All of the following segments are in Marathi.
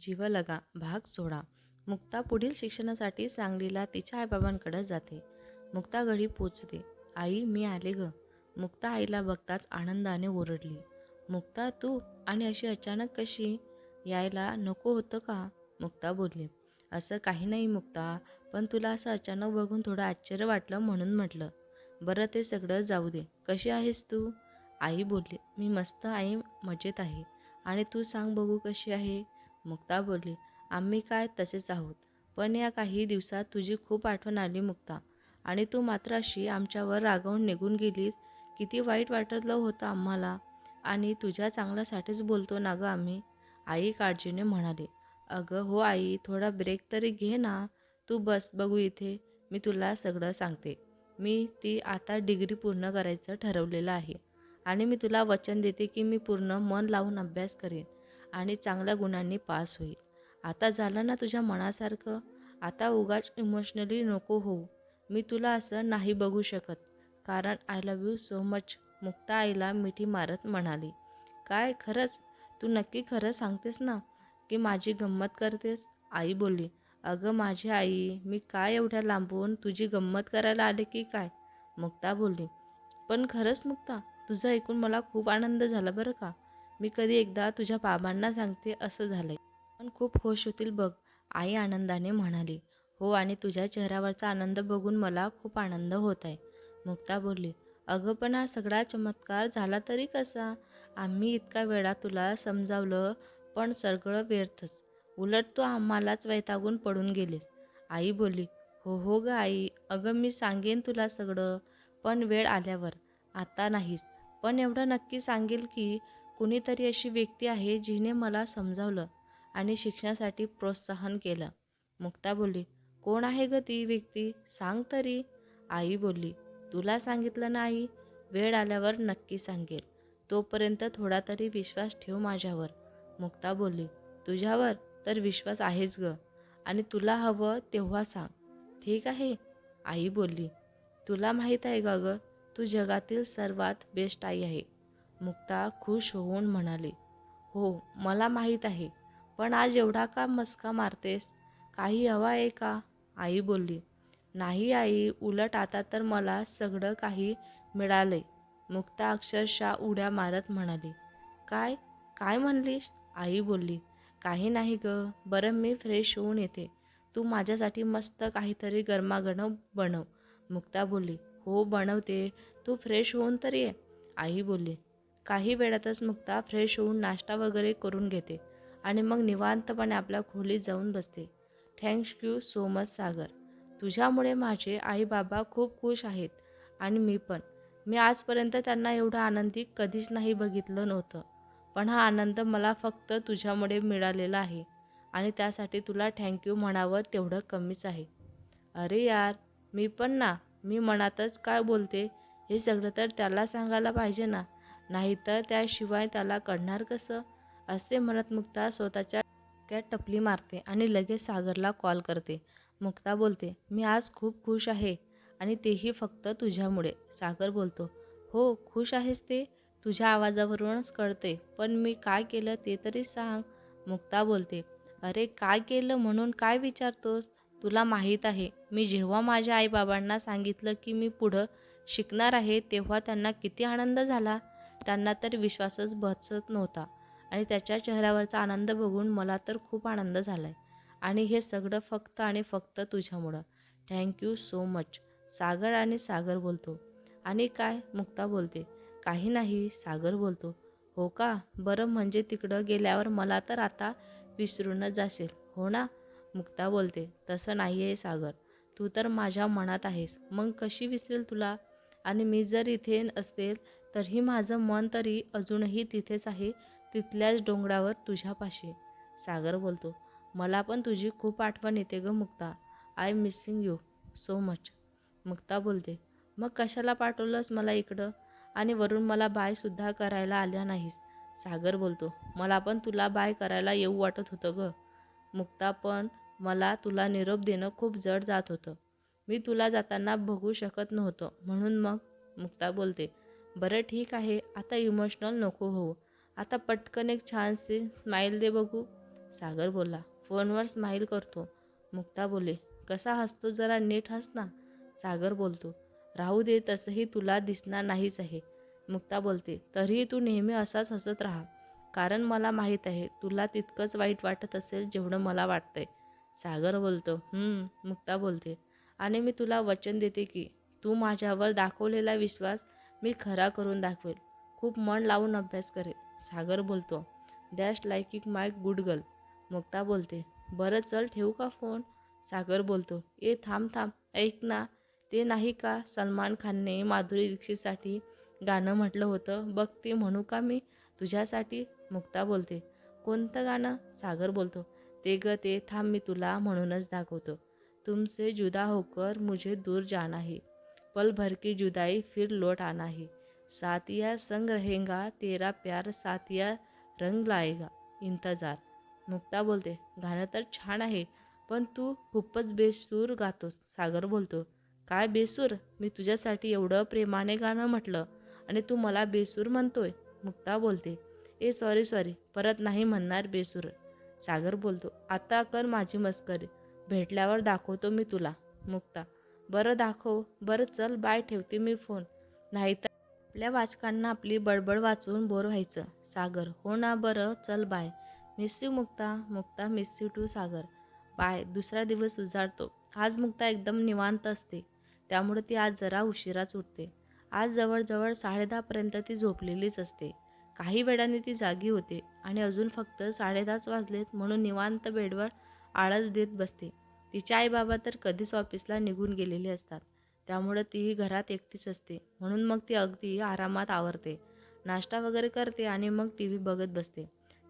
जीव लगा भाग सोडा. मुक्ता पुढील शिक्षणासाठी सांगलीला तिच्या आईबाबांकडे जाते. मुक्ता घरी पोचते. आई मी आले ग. मुक्ता आईला बघताच आनंदाने ओरडली. मुक्ता तू आणि अशी अचानक कशी यायला नको होतं का? मुक्ता बोलली. असं काही नाही मुक्ता पण तुला असं अचानक बघून थोडं आश्चर्य वाटलं म्हणून म्हटलं. बरं ते सगळं जाऊ दे. कशी आहेस तू? आई बोलली. मी मस्त आई मजेत आहे. आणि तू सांग बघू कशी आहे? मुक्ता बोलली आम्ही काय तसेच आहोत. पण या काही दिवसात तुझी खूप आठवण आली मुक्ता. आणि तू मात्र अशी आमच्यावर रागावून निघून गेलीस. किती वाईट वाटलं होतं आम्हाला. आणि तुझ्या चांगल्यासाठीच बोलतो ना गं आम्ही आई काळजीने म्हणाली. अगं हो आई थोडा ब्रेक तरी घे ना. तू बस बघू इथे. मी तुला सगळं सांगते. मी ती आता डिग्री पूर्ण करायचं ठरवलेलं आहे. आणि मी तुला वचन देते की मी पूर्ण मन लावून अभ्यास करेन. आणि चांगल्या गुणांनी पास होईल. आता झालं ना तुझ्या मनासारखं? आता उगाच इमोशनली नको होऊ. मी तुला असं नाही बघू शकत. कारण I love you so much Mukta आईला मिठी मारत म्हणाली. काय? खरंच? तू नक्की खरं सांगतेस ना? की माझी गंमत करतेस? आई बोलली. अगं माझी आई मी काय एवढ्या लांबून तुझी गंमत करायला आले की काय? मुक्ता बोलली. पण खरंच मुक्ता तुझं ऐकून मला खूप आनंद झाला बरं का? मी कधी एकदा तुझ्या बाबांना सांगते असं झालंय. पण खूप खुश होतील बघ आई आनंदाने म्हणाली. हो आणि तुझ्या चेहऱ्यावरचा आनंद बघून मला खूप आनंद होत आहे मुक्ता बोलली अगं पण हा सगळा चमत्कार झाला तरी कसा? आम्ही इतका वेळा तुला समजावलं पण सगळं व्यर्थच. उलट तू आम्हालाच वैतागून पडून गेलीस. आई बोलली हो हो ग आई. अगं मी सांगेन तुला सगळं पण वेळ आल्यावर. आता नाहीस. पण एवढं नक्की सांगेल की कुणीतरी अशी व्यक्ती आहे जिने मला समजावलं आणि शिक्षणासाठी प्रोत्साहन केलं. मुक्ता बोलली कोण आहे ग ती व्यक्ती? सांग तरी. आई बोलली तुला सांगितलं नाही. वेळ आल्यावर नक्की सांगेल. तोपर्यंत थोडा तरी विश्वास ठेव माझ्यावर. मुक्ता बोलली तुझ्यावर तर विश्वास आहेच ग. आणि तुला हवं तेव्हा सांग. ठीक आहे. आई बोलली तुला माहीत आहे का ग? तू जगातील सर्वात बेस्ट आई आहे. मुक्ता खुश होऊन म्हणाली हो मला माहीत आहे पण आज एवढा का मस्का मारतेस? काही हवा आहे का? आई बोलली नाही आई उलट आता तर मला सगळं काही मिळाले मुक्ता अक्षरशः उड्या मारत म्हणाली काय? काय म्हणलीस? आई बोलली काही नाही ग बरं मी फ्रेश होऊन येते. तू माझ्यासाठी मस्त काहीतरी गरमागरम बनव. मुक्ता बोलली हो बनवते. तू फ्रेश होऊन तर ये. आई बोलली काही वेळातच मुक्ता फ्रेश होऊन नाश्ता वगैरे करून घेते आणि मग निवांतपणे आपल्या खोलीत जाऊन बसते. Thanks you so much Sagar. तुझ्यामुळे माझे आई बाबा खूप खुश आहेत आणि मी पण. मी आजपर्यंत त्यांना एवढं आनंदी कधीच नाही बघितलं नव्हतं. पण हा आनंद मला फक्त तुझ्यामुळे मिळालेला आहे आणि त्यासाठी तुला थँक्यू म्हणावं तेवढं कमीच आहे. अरे यार मी पण ना मी मनातच काय बोलते? हे सगळं तर त्याला सांगायला पाहिजे ना. नाहीतर त्याशिवाय त्याला कळणार कसं? असे म्हणत मुक्ता स्वतःच्या डोक्यात टपली मारते आणि लगेच सागरला कॉल करते. मुक्ता बोलते मी आज खूप खुश आहे आणि तेही फक्त तुझ्यामुळे. सागर बोलतो हो खुश आहेस ते? तुझ्या आवाजावरूनच कळते पण मी काय केलं ते तरी सांग. मुक्ता बोलते अरे काय केलं म्हणून काय विचारतोस? तुला माहीत आहे मी जेव्हा माझ्या आईबाबांना सांगितलं की मी पुढं शिकणार आहे तेव्हा त्यांना किती आनंद झाला. त्यांना तर विश्वासच बसत नव्हता. आणि त्याच्या चेहऱ्यावरचा आनंद बघून मला तर खूप आनंद झाला आहे आणि हे सगळं फक्त आणि फक्त तुझ्यामुळं. Thank you so much Sagar आणि सागर बोलतो. आणि काय? मुक्ता बोलते. काही नाही सागर बोलतो. हो का? बरं म्हणजे तिकडं गेल्यावर मला तर आता विसरूनच जाशील. हो ना? मुक्ता बोलते. तसं नाही आहे सागर. तू तर माझ्या मनात आहेस. मग कशी विसरेल तुला? आणि मी जर इथे असेल तरीही माझं मन तरी अजूनही तिथेच आहे तिथल्याच डोंगरावर तुझ्यापाशी सागर बोलतो मला पण तुझी खूप आठवण येते ग Mukta. I missing you so much Mukta बोलते मग कशाला पाठवलंस मला इकडं? आणि वरून मला बायसुद्धा करायला आल्या नाहीस. सागर बोलतो मला पण तुला बाय करायला येऊ वाटत होतं ग. मुक्ता पण मला तुला निरोप देणं खूप जड जात होतं. मी तुला जाताना बघू शकत नव्हतं म्हणून मग मुक्ता बोलते बरं ठीक आहे आता इमोशनल नको होऊ. आता पटकन एक छानसे स्माईल दे बघू. सागर बोला फोनवर स्माईल करतो. मुक्ता बोले कसा हसतो? जरा नीट हस ना. सागर बोलतो राहू दे तसंही तुला दिसणार नाहीच आहे. मुक्ता बोलते तरीही तू नेहमी असाच हसत राहा. कारण मला माहीत आहे तुला तितकंच वाईट वाटत असेल जेवढं मला वाटतंय. सागर बोलतो हम्म मुक्ता बोलते आणि मी तुला वचन देते की तू माझ्यावर दाखवलेला विश्वास मी खरा करून दाखवेल. खूप मन लावून अभ्यास करेल. सागर बोलतो dash like my good girl. Mukta बोलते बरं चल ठेवू का फोन? सागर बोलतो ए थांब थांब ऐक ना ते नाही का सलमान खानने माधुरी दीक्षितसाठी गाणं म्हटलं होतं? बघ ते म्हणू का मी तुझ्यासाठी? मुक्ता बोलते कोणतं गाणं? सागर बोलतो ते ग ते थांब मी तुला म्हणूनच दाखवतो. तुमसे जुदा होकर मुझे दूर जाना है. पल भर की जुदाई फिर लौट आना ही। साथिया संग रहेगा तेरा प्यार साथिया रंग लाएगा। इंतजार। मुक्ता बोलते गाणं तर छान आहे पण तू खूपच बेसूर गातोस सागर बोलतो. काय बेसूर? मी तुझ्यासाठी एवढं प्रेमाने गाणं म्हटलं आणि तू मला बेसूर म्हणतोय मुक्ता बोलते. ए सॉरी सॉरी परत नाही म्हणणार बेसूर. सागर बोलतो आता कर माझी मस्करी भेटल्यावर दाखवतो मी तुला मुक्ता. बरं दाखव बरं चल बाय ठेवते मी फोन. नाहीतर आपल्या वाचकांना आपली बडबड वाचून बोर व्हायचं. सागर हो ना बरं चल bye. Miss you Mukta. Mukta miss you too Sagar. Bye दुसरा दिवस उजाडतो. आज मुक्ता एकदम निवांत असते. त्यामुळे ती आज जरा उशिराच उठते. आज जवळजवळ साडेदहापर्यंत ती झोपलेलीच असते. काही वेळाने ती जागी होते आणि अजून फक्त साडेदहाच वाजलेत म्हणून निवांत बेडवर आळस देत बसते. तिचे आईबाबा तर कधीच ऑफिसला निघून गेलेले असतात. त्यामुळं तीही घरात एकटीच असते. म्हणून मग ती अगदी आरामात आवरते. नाश्ता वगैरे करते आणि मग टी व्ही बघत बसते.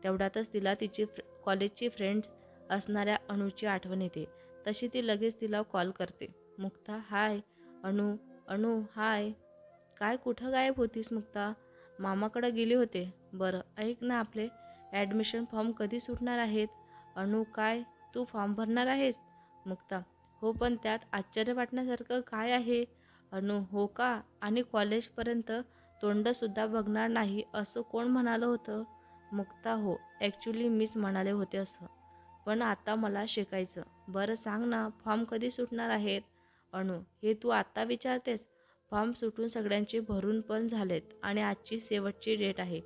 तेवढ्यातच तिला तिची फ्र कॉलेजची फ्रेंड्स असणाऱ्या अणूची आठवण येते. तशी ती लगेच तिला कॉल करते. मुक्ता हाय. अणू अणू हाय. काय कुठं गायब होतीस मुक्ता? मामाकडं गेले होते. बरं ऐक ना आपले ॲडमिशन फॉर्म कधी सुटणार आहेत? अणू काय? तू फॉर्म भरणार आहेस? मुक्ता हो पण त्यात आश्चर्य वाटण्यासारखं काय आहे? अनु हो का? आणि कॉलेजपर्यंत तोंडसुद्धा बघणार नाही असं कोण म्हणालं होतं? मुक्ता हो. ॲक्च्युली मीच म्हणाले होते असं. पण आता मला शिकायचं. बरं सांग ना फॉर्म कधी सुटणार आहेत? अणू हे तू आत्ता विचारतेस? फॉर्म सुटून सगळ्यांचे भरून पण झालेत आणि आजची शेवटची डेट आहे.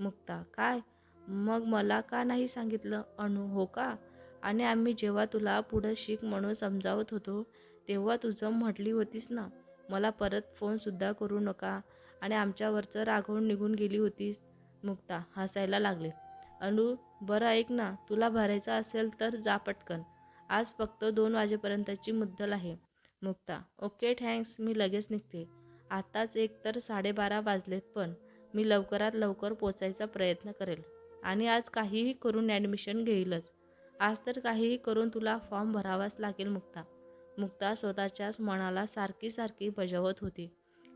मुक्ता काय? मग मला का नाही सांगितलं? अणू हो का? आणि आम्ही जेव्हा तुला पुढं शिक म्हणून समजावत होतो तेव्हा तुझं म्हटली होतीस ना मला परत फोनसुद्धा करू नका. आणि आमच्यावरचं रागवून निघून गेली होतीस मुक्ता हसायला लागले. अनु बरं ऐक ना तुला भरायचं असेल तर जा पटकन. आज फक्त दोन वाजेपर्यंतची मुद्दल आहे. मुक्ता ओके थँक्स मी लगेच निघते. आत्ताच एक तर साडेबारा वाजलेत पण मी लवकरात लवकर पोचायचा प्रयत्न करेल. आणि आज काहीही करून ॲडमिशन घेईलच. आज तर काहीही करून तुला फॉर्म भरावाच लागेल मुक्ता. मुक्ता स्वतःच्याच मनाला सारखी सारखी बजावत होती.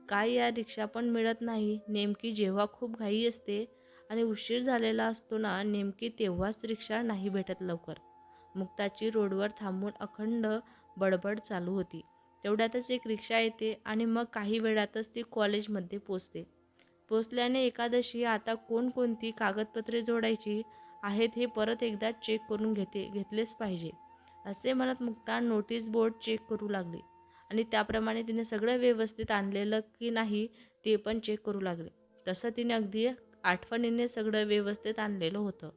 काय या रिक्षा पण मिळत नाही. नेमकी जेव्हा खूप घाई असते आणि उशीर झालेला असतो ना नेमकी तेव्हाच रिक्षा नाही भेटत लवकर. मुक्ताची रोडवर थांबून अखंड बडबड चालू होती. तेवढ्यातच एक रिक्षा येते आणि मग काही वेळातच ती कॉलेजमध्ये पोचते. पोचल्याने एकादशी आता कोणकोणती कागदपत्रे जोडायची? आहेत हे परत एकदा चेक करून घेते घेतलेच पाहिजे. असे म्हणत मुक्ता नोटीस बोर्ड चेक करू लागली. आणि त्याप्रमाणे तिने सगळं व्यवस्थित आणलेलं की नाही ते पण चेक करू लागले. तसं तिने अगदी आठवणीने सगळं व्यवस्थित आणलेलं होतं.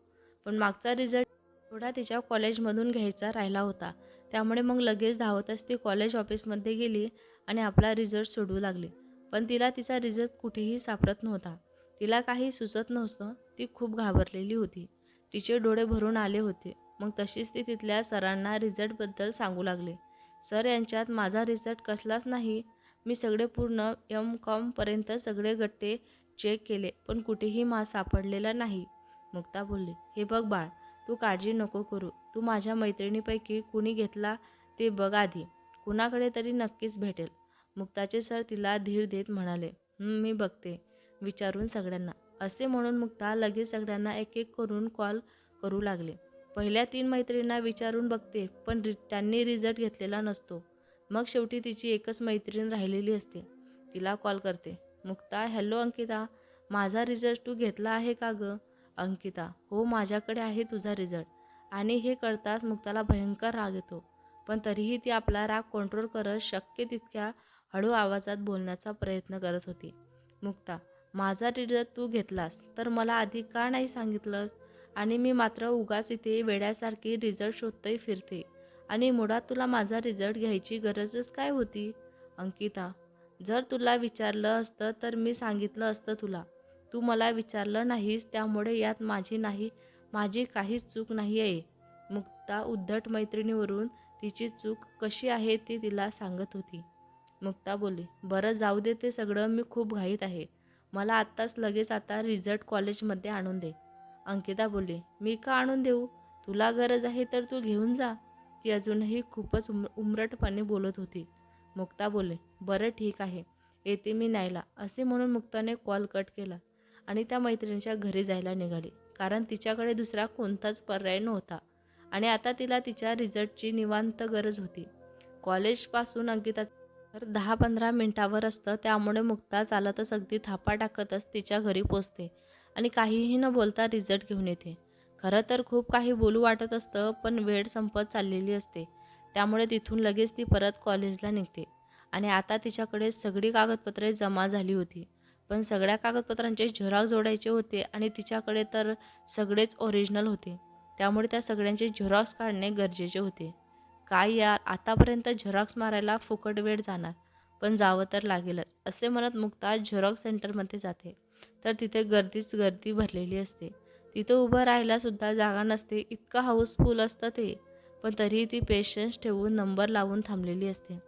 पण मागचा रिझल्ट थोडा तिच्या कॉलेजमधून घ्यायचा राहिला होता. त्यामुळे मग लगेच धावतच ती कॉलेज ऑफिसमध्ये गेली आणि आपला रिझल्ट सोडू लागली. पण तिला तिचा रिझल्ट कुठेही सापडत नव्हता. तिला काही सुचत नव्हतं. ती खूप घाबरलेली होती. तिचे डोळे भरून आले होते. मग तशीच ती तिथल्या सरांना रिझल्टबद्दल सांगू लागले. सर यांच्यात माझा रिझल्ट कसलाच नाही. मी सगळे पूर्ण एम कॉमपर्यंत सगळे गट्टे चेक केले पण कुठेही मा सापडलेला नाही. मुक्ता बोलली हे बघ बाळ तू काळजी नको करू. तू माझ्या मैत्रिणीपैकी कुणी घेतला ते बघ आधी. कुणाकडे तरी नक्कीच भेटेल. मुक्ताचे सर तिला धीर देत म्हणाले मी बघते विचारून सगळ्यांना. असे म्हणून मुक्ता लगेच सगळ्यांना एक एक करून कॉल करू लागले. पहिल्या तीन मैत्रिणींना विचारून बघते पण रि त्यांनी रिझल्ट घेतलेला नसतो. मग शेवटी तिची एकच मैत्रीण राहिलेली असते. तिला कॉल करते. मुक्ता हॅलो अंकिता. माझा रिझल्ट तू घेतला आहे का गं? अंकिता हो माझ्याकडे आहे तुझा रिझल्ट आणि हे कळताच मुक्ताला भयंकर राग येतो. पण तरीही ती आपला राग कंट्रोल करत शक्य तितक्या हळू आवाजात बोलण्याचा प्रयत्न करत होती. मुक्ता माझा रिझल्ट तू घेतलास तर मला आधी का नाही सांगितलंस? आणि मी मात्र उगाच इथे वेड्यासारखी रिझल्ट शोधतही फिरते. आणि मुळात तुला माझा रिझल्ट घ्यायची गरजच काय होती? अंकिता जर तुला विचारलं असतं तर मी सांगितलं असतं तुला. तू मला विचारलं नाहीस त्यामुळे यात माझी नाही माझी काहीच चूक नाही आहे मुक्ता उद्धट मैत्रिणीवरून तिची चूक कशी आहे ती तिला सांगत होती. मुक्ता बोली बरं जाऊ दे ते सगळं मी खूप घाईत आहे. मला आत्ताच लगेच आता रिझल्ट कॉलेजमध्ये आणून दे. अंकिता बोलली मी का आणून देऊ? तुला गरज आहे तर तू घेऊन जा. ती अजूनही खूपच उम उमरटपणे बोलत होती. मुक्ता बोलले बरं ठीक आहे येते मी न्यायला असे म्हणून मुक्ताने कॉल कट केला आणि त्या मैत्रिणीच्या घरी जायला निघाली. कारण तिच्याकडे दुसरा कोणताच पर्याय नव्हता आणि आता तिला तिच्या रिझल्टची निवांत गरज होती. कॉलेजपासून अंकिता तर दहा पंधरा मिनटावर असतं त्यामुळे मुक्ता चालतच अगदी थापा टाकतच तिच्या घरी पोचते आणि काहीही न बोलता रिझल्ट घेऊन येते. खरं तर खूप काही बोलू वाटत असतं पण वेळ संपत चाललेली असते. त्यामुळे तिथून लगेच ती परत कॉलेजला निघते आणि आता तिच्याकडे सगळी कागदपत्रे जमा झाली होती. पण सगळ्या कागदपत्रांचे झेरॉक्स जोडायचे होते आणि तिच्याकडे तर सगळेच ओरिजिनल होते. त्यामुळे त्या सगळ्यांचे झेरॉक्स काढणे गरजेचे होते. काय यार आतापर्यंत झेरॉक्स मारायला फुकट वेळ जाणार. पण जावं तर लागेलच असे म्हणत मुक्ता झेरॉक्स सेंटरमध्ये जाते. तर तिथे गर्दीच गर्दी भरलेली असते. तिथं उभं राहायला सुद्धा जागा नसते इतकं हाऊसफुल असतं ते. पण तरीही ती पेशन्स ठेवून नंबर लावून थांबलेली असते.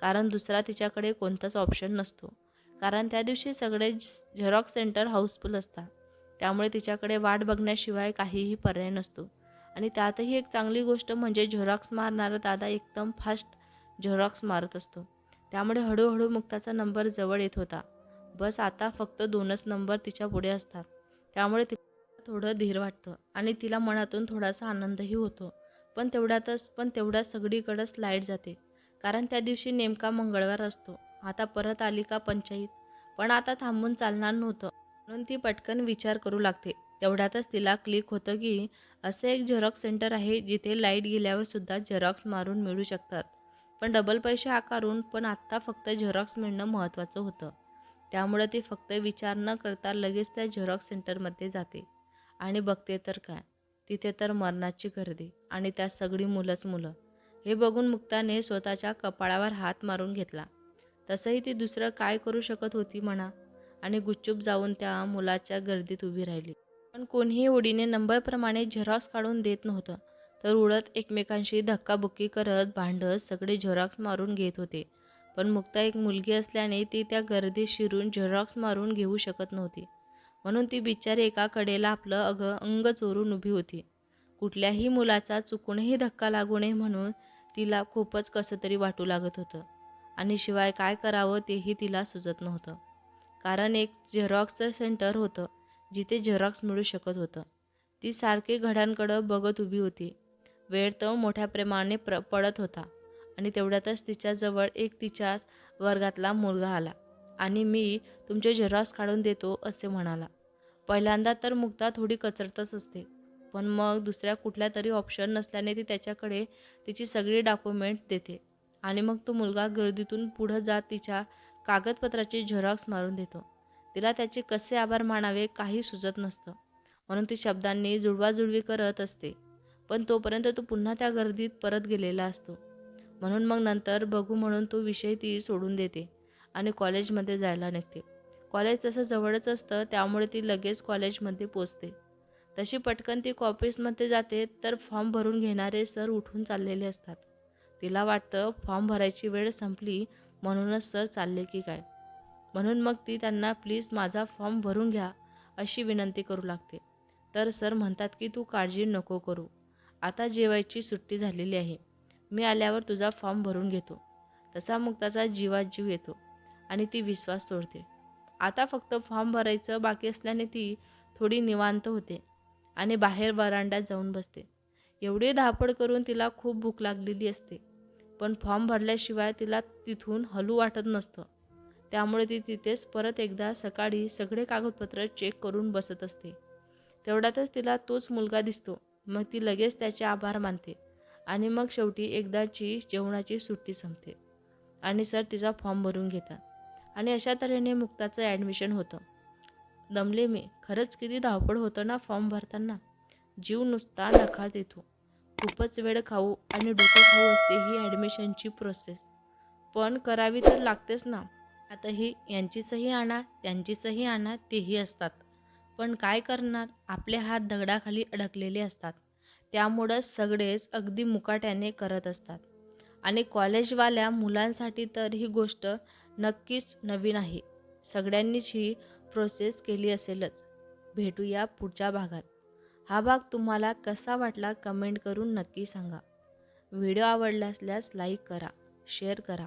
कारण दुसरा तिच्याकडे कोणताच ऑप्शन नसतो. कारण त्या दिवशी सगळे झेरॉक्स सेंटर हाऊसफुल असतात. त्यामुळे तिच्याकडे वाट बघण्याशिवाय काहीही पर्याय नसतो. आणि त्यातही एक चांगली गोष्ट म्हणजे झेरॉक्स मारणारा दादा एकदम फास्ट झेरॉक्स मारत असतो. त्यामुळे हळूहळू मुक्ताचा नंबर जवळ येत होता. बस आता फक्त दोनच नंबर तिच्या पुढे असतात. त्यामुळे तिला थोडं धीर वाटतं आणि तिला मनातून थोडासा आनंदही होतो. पण तेवढ्यातच पण तेवढ्या सगळीकडंच लाइट जाते. कारण त्या दिवशी नेमका मंगळवार असतो. आता परत आली का पंचायत पण आता थांबून चालणार नव्हतं. म्हणून ती पटकन विचार करू लागते. तेवढ्यातच तिला क्लिक होतं की असं एक झेरॉक्स सेंटर आहे जिथे लाइट गेल्यावर सुद्धा झेरॉक्स मारून मिळू शकतात. पण डबल पैसे आकारून पण आत्ता फक्त झेरॉक्स मिळणं महत्त्वाचं होतं. त्यामुळे ती फक्त विचार न करता लगेच त्या झेरॉक्स सेंटरमध्ये जाते. आणि बघते तर काय? तिथे तर मरणाची गर्दी आणि त्यात सगळी मुलंच मुलं. हे बघून मुक्ताने स्वतःच्या कपाळावर हात मारून घेतला. तसंही ती दुसरं काय करू शकत होती म्हणा? आणि गुपचूप जाऊन त्या मुलाच्या गर्दीत उभी राहिली. पण कोणीही ओढीने नंबरप्रमाणे झेरॉक्स काढून देत नव्हतं. तर उडत एकमेकांशी धक्काबुक्की करत भांडत सगळे झेरॉक्स मारून घेत होते. पण मुक्ता एक मुलगी असल्याने ती त्या गर्दीत शिरून झेरॉक्स मारून घेऊ शकत नव्हती. म्हणून ती बिचारी एका कडेला आपलं अग अंग चोरून उभी होती. कुठल्याही मुलाचा चुकूनही धक्का लागू नये म्हणून तिला खूपच कसं तरी वाटू लागत होतं. आणि शिवाय काय करावं तेही तिला सुचत नव्हतं. कारण एक झेरॉक्सचं सेंटर होतं. जिथे झेरॉक्स मिळू शकत होतं. ती सारखी घड्यांकडं बघत उभी होती. वेळ तर मोठ्या प्रेमाने प्र पडत होता आणि तेवढ्यातच तिच्याजवळ एक तिच्याच वर्गातला मुलगा आला आणि मी तुमचे झेरॉक्स काढून देतो असे म्हणाला. पहिल्यांदा तर मुक्ता थोडी कचरतच असते पण मग दुसऱ्या कुठल्या तरी ऑप्शन नसल्याने ती त्याच्याकडे तिची सगळी डॉक्युमेंट देते आणि मग तो मुलगा गर्दीतून पुढं जात तिच्या कागदपत्राचे झेरॉक्स मारून देतो. तिला त्याचे कसे आभार मानावे काही सुचत नसतं. म्हणून ती शब्दांनी जुळवाजुळवी करत असते. पण तोपर्यंत तो पुन्हा त्या गर्दीत परत गेलेला असतो. म्हणून मग नंतर बघू म्हणून तो विषय ती सोडून देते आणि कॉलेजमध्ये जायला निघते. कॉलेज तसं जवळच असतं त्यामुळे ती लगेच कॉलेजमध्ये पोचते. तशी पटकन ती ऑफिसमध्ये जाते तर फॉर्म भरून घेणारे सर उठून चाललेले असतात. तिला वाटतं फॉर्म भरायची वेळ संपली म्हणूनच सर चालले की काय? म्हणून मग ती त्यांना प्लीज माझा फॉर्म भरून घ्या अशी विनंती करू लागते. तर सर म्हणतात की तू काळजी नको करू. आता जेवायची सुट्टी झालेली आहे. मी आल्यावर तुझा फॉर्म भरून घेतो. तसा मुक्ताचा जीवात जीव येतो आणि ती विश्वास सोडते आता फक्त फॉर्म भरायचं बाकी असल्याने ती थोडी निवांत होते आणि बाहेर वरांड्यात जाऊन बसते. एवढी धापड करून तिला खूप भूक लागलेली असते. पण फॉर्म भरल्याशिवाय तिला तिथून हलू वाटत नसतं. त्यामुळे ती तिथेच परत एकदा सकाळी सगळे कागदपत्र चेक करून बसत असते. तेवढ्यातच तिला तोच मुलगा दिसतो. मग ती लगेच त्याचे आभार मानते आणि मग शेवटी एकदाची जेवणाची सुट्टी संपते. आणि सर तिचा फॉर्म भरून घेतात. आणि अशा तऱ्हेने मुक्ताचं ॲडमिशन होतं. दमले मी. खरंच किती धावपळ होतं ना फॉर्म भरताना. जीव नुसता नखात येतो. खूपच वेळ खाऊ आणि डोकं खाऊ असते ही ॲडमिशनची प्रोसेस पण करावी तर लागतेच ना. आता ही यांची सही आणा त्यांची सही आणा तेही असतात. पण काय करणार? आपले हात दगडाखाली अडकलेले असतात. त्यामुळं सगळेच अगदी मुकाट्याने करत असतात. आणि कॉलेजवाल्या मुलांसाठी तर ही गोष्ट नक्कीच नवीन आहे. सगळ्यांनीच ही प्रोसेस केली असेलच. भेटूया पुढच्या भागात. हा भाग तुम्हाला कसा वाटला कमेंट करून नक्की सांगा. व्हिडिओ आवडला असल्यास लाईक करा शेअर करा.